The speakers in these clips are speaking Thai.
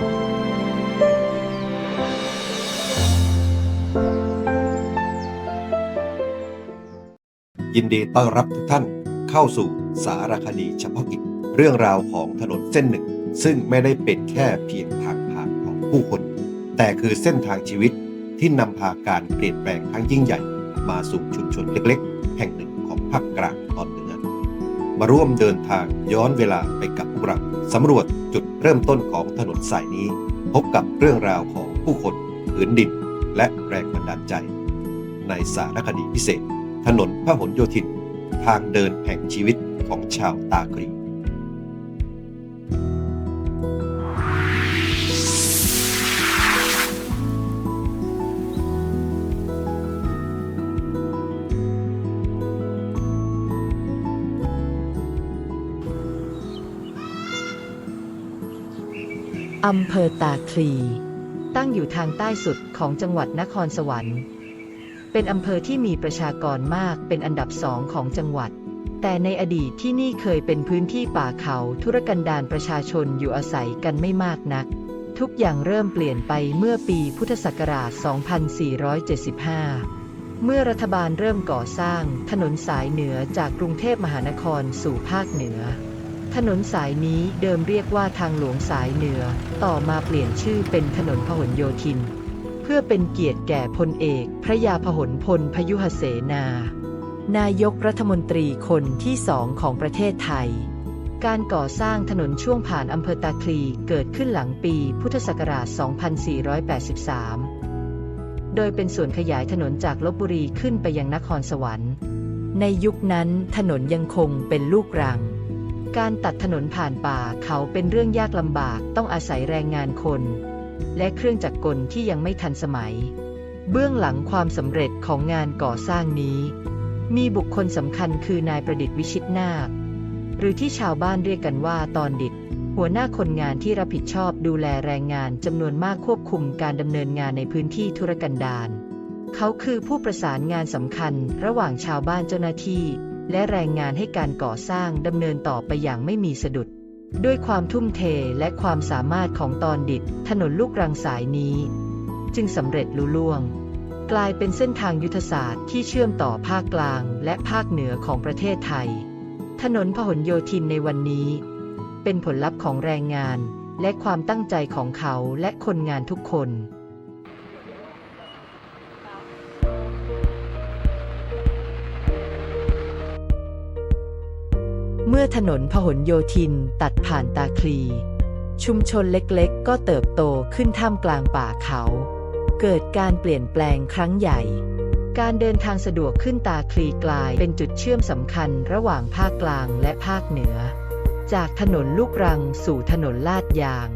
ยินดีต้อนรับทุกท่านเข้าสู่สารคดีเฉพาะกิจเรื่องราวของถนนเส้นหนึ่ง ซึ่งไม่ได้เป็นแค่เพียงทางผ่านของผู้คน แต่คือเส้นทางชีวิตที่นำพาการเปลี่ยนแปลงครั้งยิ่งใหญ่ มาสู่ชุมชนเล็กๆ แห่งหนึ่งของภาคกลางตอนเหนือ มาร่วมเดินทางย้อนเวลาไปกับเราสำรวจจุดเริ่มต้นของถนนสายนี้ พบกับเรื่องราวของผู้คนผืนดิน และแรงบันดาลใจ ในสารคดีพิเศษ ถนนพหลโยธิน ทางเดินแห่งชีวิตของชาวตากรี อำเภอตาคลี ตั้งอยู่ทางใต้สุดของจังหวัดนครสวรรค์ เป็นอำเภอที่มีประชากรมากเป็นอันดับสองของจังหวัด แต่ในอดีตที่นี่เคยเป็นพื้นที่ป่าเขาธุรกันดารประชาชนอยู่อาศัยกันไม่มากนัก ทุกอย่างเริ่มเปลี่ยนไปเมื่อปีพุทธศักราช 2475เมื่อรัฐบาลเริ่มก่อสร้างถนนสายเหนือจากกรุงเทพมหานครสู่ภาคเหนือ ถนนสายนี้เดิมเรียกว่าทางหลวงสายเหนือ ต่อมาเปลี่ยนชื่อเป็นถนนพหลโยธิน เพื่อเป็นเกียรติแก่พลเอก พระยาพหลพลพยุหเสนา นายกรัฐมนตรีคนที่สองของประเทศไทย การก่อสร้างถนนช่วงผ่านอำเภอตาคลีเกิดขึ้นหลังปีพุทธศักราช 2483 โดยเป็นส่วนขยายถนนจากลบบุรีขึ้นไปยังนครสวรรค์ ในยุคนั้นถนนยังคงเป็นลูกรัง การตัดถนนผ่านป่าเขาเป็นเรื่องยากลำบากต้องอาศัยแรงงานคน และเครื่องจักรกลที่ยังไม่ทันสมัย เบื้องหลังความสำเร็จของงานก่อสร้างนี้ มีบุคคลสำคัญคือนายประดิษฐ์วิชิตนาค หรือที่ชาวบ้านเรียกกันว่าตอนดิดหัวหน้าคนงานที่รับผิดชอบดูแลแรงงานจำนวนมากควบคุมการดำเนินงานในพื้นที่ธุรกันดารเขาคือผู้ประสานงานสำคัญระหว่างชาวบ้านเจ้าหน้าที่ และแรงงานให้การก่อสร้างดำเนินต่อไปอย่างไม่มีสะดุด ด้วยความทุ่มเทและความสามารถของตอนดิดถนนลูกรังสายนี้ จึงสำเร็จลุล่วง กลายเป็นเส้นทางยุทธศาสตร์ที่เชื่อมต่อภาคกลางและภาคเหนือของประเทศไทย ถนนพหลโยธินในวันนี้ เป็นผลลัพธ์ของแรงงานและความตั้งใจของเขาและคนงานทุกคน เมื่อถนนพหลโยธินตัดผ่านตาคลี ชุมชนเล็กๆ ก็เติบโตขึ้นท่ามกลางป่าเขา เกิดการเปลี่ยนแปลงครั้งใหญ่ การเดินทางสะดวกขึ้นตาคลีกลายเป็นจุดเชื่อมสำคัญระหว่างภาคกลางและภาคเหนือ จากถนนลูกรังสู่ถนนลาดยาง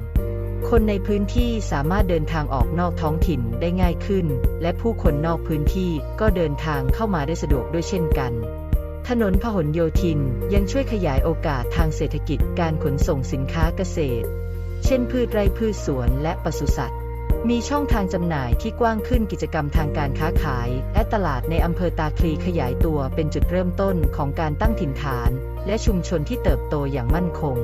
คนในพื้นที่สามารถเดินทางออกนอกท้องถิ่นได้ง่ายขึ้น และผู้คนนอกพื้นที่ก็เดินทางเข้ามาได้สะดวกด้วยเช่นกัน ถนนพหลโยธินยังช่วยขยายโอกาสทางเศรษฐกิจการขนส่งสินค้าเกษตร เช่นพืชไร่พืชสวนและปศุสัตว์ มีช่องทางจำหน่ายที่กว้างขึ้นกิจกรรมทางการค้าขาย และตลาดในอำเภอตาคลีขยายตัวเป็นจุดเริ่มต้นของการตั้งถิ่นฐาน และชุมชนที่เติบโตอย่างมั่นคง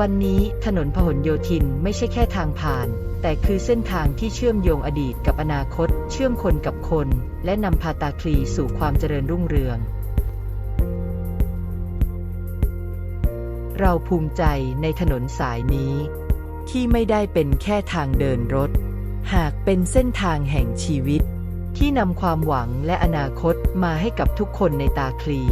วันนี้ถนนพหลโยธินไม่ใช่แค่ทางผ่าน แต่คือเส้นทางที่เชื่อมโยงอดีตกับอนาคต เชื่อมคนกับคน และนำพาตาคลีสู่ความเจริญรุ่งเรือง เราภูมิใจในถนนสายนี้ ที่ไม่ได้เป็นแค่ทางเดินรถ หากเป็นเส้นทางแห่งชีวิต ที่นำความหวังและอนาคตมาให้กับทุกคนในตาคลี